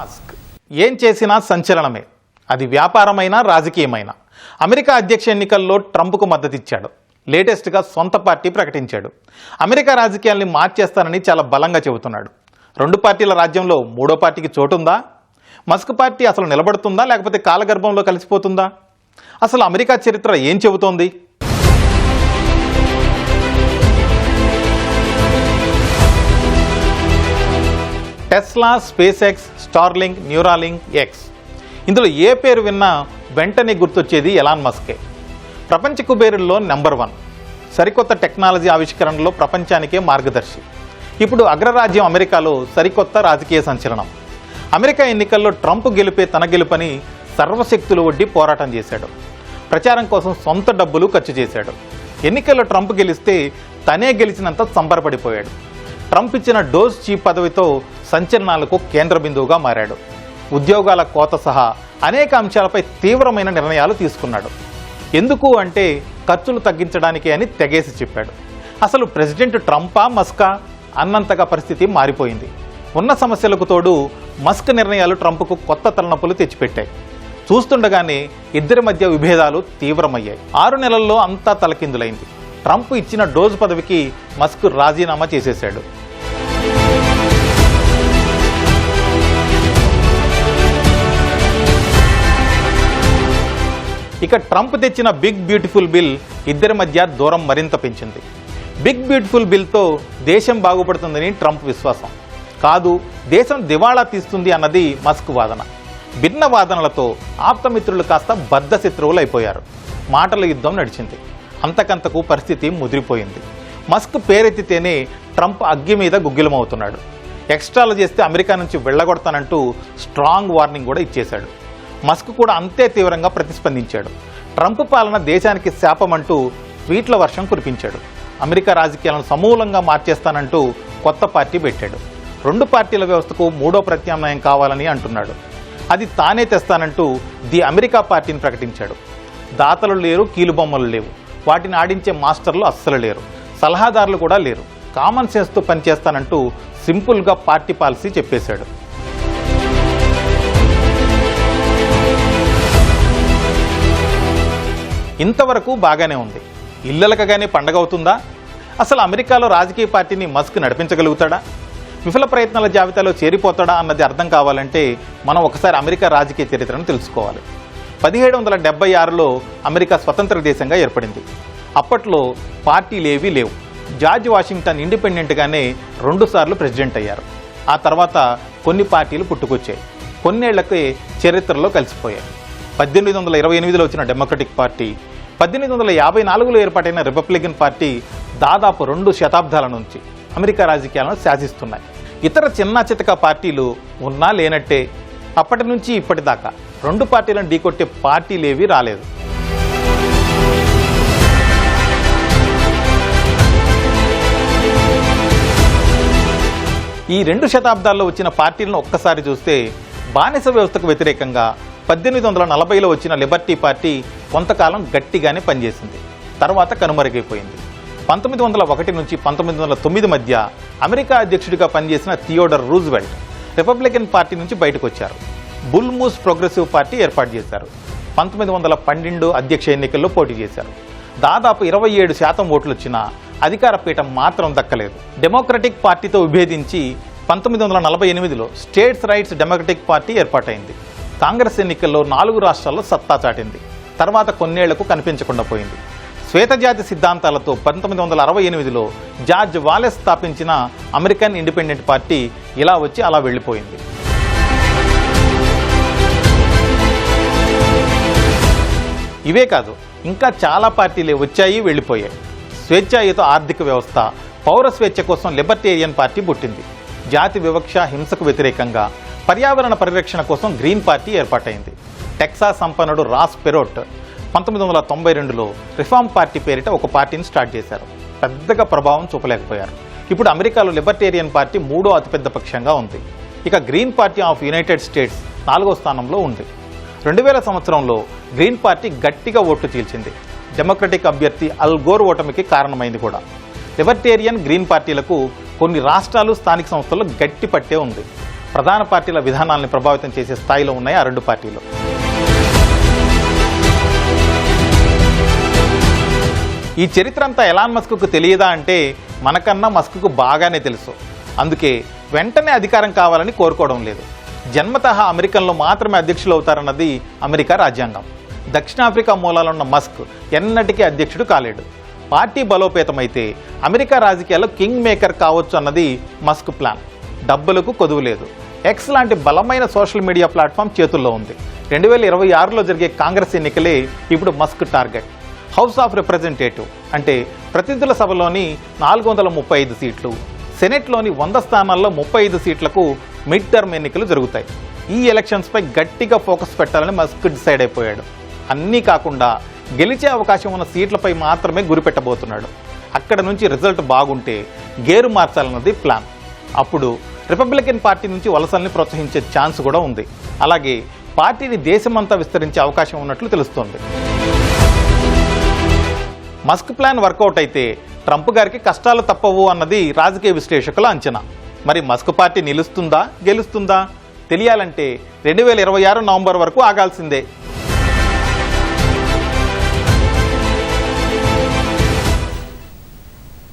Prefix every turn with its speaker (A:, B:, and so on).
A: Musk. ఏం చేసినా సంచలనమే. అది వ్యాపారమైనా రాజకీయమైనా. అమెరికా అధ్యక్ష ఎన్నికల్లో ట్రంప్కు మద్దతిచ్చాడు. లేటెస్ట్గా సొంత పార్టీ ప్రకటించాడు. అమెరికా రాజకీయాల్ని మార్చేస్తానని చాలా బలంగా చెబుతున్నాడు. రెండు పార్టీల రాజ్యంలో మూడో పార్టీకి చోటుందా? మస్క్ పార్టీ అసలు నిలబడుతుందా? లేకపోతే కాలగర్భంలో కలిసిపోతుందా? అసలు అమెరికా చరిత్ర ఏం చెబుతోంది? Tesla Space X Starlink Neuralink X ఇందులో ఏ పేరు విన్నా వెంటనే గుర్తొచ్చేది ఎలాన్ మస్కే. ప్రపంచ కుబేరుల్లో నెంబర్ వన్. సరికొత్త టెక్నాలజీ ఆవిష్కరణలో ప్రపంచానికే మార్గదర్శి. ఇప్పుడు అగ్రరాజ్యం అమెరికాలో సరికొత్త రాజకీయ సంచలనం. అమెరికా ఎన్నికల్లో ట్రంప్ గెలిపే తన గెలుపని సర్వశక్తులు ఒడ్డి పోరాటం చేశాడు. ప్రచారం కోసం సొంత డబ్బులు ఖర్చు చేశాడు. ఎన్నికల్లో ట్రంప్ గెలిస్తే తనే గెలిచినంత సంబరపడిపోయాడు. ట్రంప్ ఇచ్చిన డోస్ చీఫ్ పదవితో సంచలనాలకు కేంద్ర బిందువుగా మారాడు. ఉద్యోగాల కోత సహా అనేక అంశాలపై తీవ్రమైన నిర్ణయాలు తీసుకున్నాడు. ఎందుకు అంటే ఖర్చులు తగ్గించడానికి అని తెగేసి చెప్పాడు. అసలు ప్రెసిడెంట్ ట్రంపా మస్కా? అన్నంతగా పరిస్థితి మారిపోయింది. ఉన్న సమస్యలకు తోడు మస్క్ నిర్ణయాలు ట్రంప్కు కొత్త తలనొప్పులు తెచ్చిపెట్టాయి. చూస్తుండగానే ఇద్దరి మధ్య విభేదాలు తీవ్రమయ్యాయి. ఆరు నెలల్లో అంతా తలకిందులైంది. ట్రంప్ ఇచ్చిన డోజ్ పదవికి మస్క్ రాజీనామా చేసేశాడు. ఇక ట్రంప్ తెచ్చిన బిగ్ బ్యూటిఫుల్ బిల్ ఇద్దరి మధ్య దూరం మరింత పెంచింది. బిగ్ బ్యూటిఫుల్ బిల్తో దేశం బాగుపడుతుందని ట్రంప్ విశ్వాసం. కాదు దేశం దివాళా తీస్తుంది అన్నది మస్క్ వాదన. భిన్న వాదనలతో ఆప్తమిత్రులు కాస్త బద్ధ శత్రువులు అయిపోయారు. మాటల యుద్ధం నడిచింది. అంతకంతకు పరిస్థితి ముదిరిపోయింది. మస్క్ పేరెత్తితేనే ట్రంప్ అగ్గి మీద గుగ్గిలమవుతున్నాడు. ఎక్స్ట్రాలు చేస్తే అమెరికా నుంచి వెళ్ళగొడతానంటూ స్ట్రాంగ్ వార్నింగ్ కూడా ఇచ్చేశాడు. మస్క్ కూడా అంతే తీవ్రంగా ప్రతిస్పందించాడు. ట్రంప్ పాలన దేశానికి శాపమంటూ ట్వీట్ల వర్షం కురిపించాడు. అమెరికా రాజకీయాలను సమూలంగా మార్చేస్తానంటూ కొత్త పార్టీ పెట్టాడు. రెండు పార్టీల వ్యవస్థకు మూడో ప్రత్యామ్నాయం కావాలని అంటున్నాడు. అది తానే తెస్తానంటూ ది అమెరికా పార్టీని ప్రకటించాడు. దాతలు లేరు కీలుబొమ్మలు లేవు. వాటిని ఆడించే మాస్టర్లు అస్సలు లేరు. సలహాదారులు కూడా లేరు. కామన్ సెన్స్తో పనిచేస్తానంటూ సింపుల్గా పార్టీ పాలసీ చెప్పేశాడు. ఇంతవరకు బాగానే ఉంది. ఇల్లలకగానే పండగ అవుతుందా? అసలు అమెరికాలో రాజకీయ పార్టీని మస్క్ నడిపించగలుగుతాడా? విఫల ప్రయత్నాల జాబితాలో చేరిపోతాడా అన్నది అర్థం కావాలంటే మనం ఒకసారి అమెరికా రాజకీయ చరిత్రను తెలుసుకోవాలి. పదిహేడు వందల డెబ్బై ఆరులో అమెరికా స్వతంత్ర దేశంగా ఏర్పడింది. అప్పట్లో పార్టీలేవీ లేవు. జార్జ్ వాషింగ్టన్ ఇండిపెండెంట్గానే రెండుసార్లు ప్రెసిడెంట్ అయ్యారు. ఆ తర్వాత కొన్ని పార్టీలు పుట్టుకొచ్చాయి. కొన్నేళ్ళకే చరిత్రలో కలిసిపోయాయి. పద్దెనిమిది వందల ఇరవై ఎనిమిదిలో వచ్చిన డెమోక్రటిక్ పార్టీ పద్దెనిమిది వందల యాభై నాలుగులో ఏర్పాటైన రిపబ్లికన్ పార్టీ దాదాపు రెండు శతాబ్దాల నుంచి అమెరికా రాజకీయాలను శాసిస్తున్నాయి. ఇతర చిన్న చితక పార్టీలు ఉన్నా లేనట్టే అప్పటి నుంచి ఇప్పటిదాకా రెండు పార్టీలను ఢీకొట్టే పార్టీలేవీ రాలేదు. ఈ రెండు శతాబ్దాల్లో వచ్చిన పార్టీలను ఒక్కసారి చూస్తే బానిస వ్యవస్థకు వ్యతిరేకంగా పద్దెనిమిది వందల నలభైలో వచ్చిన లిబర్టీ పార్టీ కొంతకాలం గట్టిగానే పనిచేసింది. తర్వాత కనుమరుగైపోయింది. పంతొమ్మిది వందల ఒకటి నుంచి పంతొమ్మిది వందల తొమ్మిది మధ్య అమెరికా అధ్యక్షుడిగా పనిచేసిన థియోడర్ రూజ్వెల్ట్ రిపబ్లికన్ పార్టీ నుంచి బయటకు వచ్చారు బుల్మూస్ ప్రోగ్రెసివ్ పార్టీ ఏర్పాటు చేశారు. పంతొమ్మిది వందల పన్నెండు అధ్యక్ష ఎన్నికల్లో పోటీ చేశారు. దాదాపు ఇరవై ఏడు శాతం ఓట్లు వచ్చినా అధికార పీఠం మాత్రం దక్కలేదు. డెమోక్రటిక్ పార్టీతో విభేదించి పంతొమ్మిది వందల నలభై ఎనిమిదిలో స్టేట్స్ రైట్స్ డెమోక్రటిక్ పార్టీ ఏర్పాటైంది. కాంగ్రెస్ ఎన్నికల్లో నాలుగు రాష్ట్రాల్లో సత్తా చాటింది. తర్వాత కొన్నేళ్ళకు కనిపించకుండా పోయింది. శ్వేతజాతి సిద్ధాంతాలతో పంతొమ్మిది వందల అరవై ఎనిమిదిలో జార్జ్ వాలెస్ స్థాపించిన అమెరికన్ ఇండిపెండెంట్ పార్టీ ఇలా వచ్చి అలా వెళ్ళిపోయింది. ఇవే కాదు ఇంకా చాలా పార్టీలే వచ్చాయి వెళ్ళిపోయాయి. స్వేచ్ఛాయుత ఆర్థిక వ్యవస్థ పౌర స్వేచ్ఛ కోసం లిబర్టేరియన్ పార్టీ పుట్టింది. జాతి వివక్ష హింసకు వ్యతిరేకంగా పర్యావరణ పరిరక్షణ కోసం గ్రీన్ పార్టీ ఏర్పాటైంది. టెక్సా సంపన్నుడు రాస్ పెరోట్ పంతొమ్మిది వందల తొంభై రెండులో రిఫార్మ్ పార్టీ పేరిట ఒక పార్టీని స్టార్ట్ చేశారు. పెద్దగా ప్రభావం చూపలేకపోయారు. ఇప్పుడు అమెరికాలో లిబర్టేరియన్ పార్టీ మూడో అతిపెద్ద పక్షంగా ఉంది. ఇక green party of United States నాలుగో స్థానంలో ఉంది. రెండు వేల సంవత్సరంలో గ్రీన్ పార్టీ గట్టిగా ఓట్లు చీల్చింది. డెమోక్రటిక్ అభ్యర్థి అల్ గోర్ ఓటమికి కారణమైంది కూడా. లిబర్టేరియన్ గ్రీన్ పార్టీలకు కొన్ని రాష్ట్రాలు స్థానిక సంస్థల్లో గట్టి పట్టే ఉంది. ప్రధాన పార్టీల విధానాలను ప్రభావితం చేసే స్థాయిలో ఉన్నాయి ఆ రెండు పార్టీలు. ఈ చరిత్ర అంతా ఎలాన్ మస్క్కు తెలియదా అంటే మనకన్నా మస్క్కు బాగానే తెలుసు. అందుకే వెంటనే అధికారం కావాలని కోరుకోవడం లేదు. జన్మతః అమెరికన్లో మాత్రమే అధ్యక్షులు అవుతారన్నది అమెరికా రాజ్యాంగం. దక్షిణాఫ్రికా మూలాలున్న మస్క్ ఎన్నటికీ అధ్యక్షుడు కాలేడు. పార్టీ బలోపేతమైతే అమెరికా రాజకీయాల్లో కింగ్ మేకర్ కావచ్చు అన్నది మస్క్ ప్లాన్. డబ్బులకు కొదువు లేదు. ఎక్స్ లాంటి బలమైన సోషల్ మీడియా ప్లాట్ఫామ్ చేతుల్లో ఉంది. రెండు వేల ఇరవై ఆరులో జరిగే కాంగ్రెస్ ఎన్నికలే ఇప్పుడు Musk target. House of representative అంటే ప్రతినిధుల సభలోని నాలుగు వందల ముప్పై ఐదు సీట్లు. సెనెట్లోని వంద స్థానాల్లో ముప్పై ఐదు సీట్లకు మిడ్ టర్మ్ ఎన్నికలు జరుగుతాయి. ఈ ఎలక్షన్స్పై గట్టిగా ఫోకస్ పెట్టాలని మస్క్ డిసైడ్ అయిపోయాడు. అన్నీ కాకుండా గెలిచే అవకాశం ఉన్న సీట్లపై మాత్రమే గురిపెట్టబోతున్నాడు అక్కడ నుంచి రిజల్ట్ బాగుంటే గేరు మార్చాలన్నది ప్లాన్ అప్పుడు రిపబ్లికన్ పార్టీ నుంచి వలసల్ని ప్రోత్సహించే ఛాన్స్ కూడా ఉంది. అలాగే పార్టీని దేశమంతా విస్తరించే అవకాశం ఉన్నట్లు తెలుస్తోంది. మస్క్ ప్లాన్ వర్కౌట్ అయితే ట్రంప్ గారికి కష్టాలు తప్పవు అన్నది రాజకీయ విశ్లేషకుల అంచనా. మరి మస్క్ పార్టీ నిలుస్తుందా గెలుస్తుందా? తెలియాలంటే రెండు వేల ఇరవై ఆరు నవంబర్ వరకు ఆగాల్సిందే.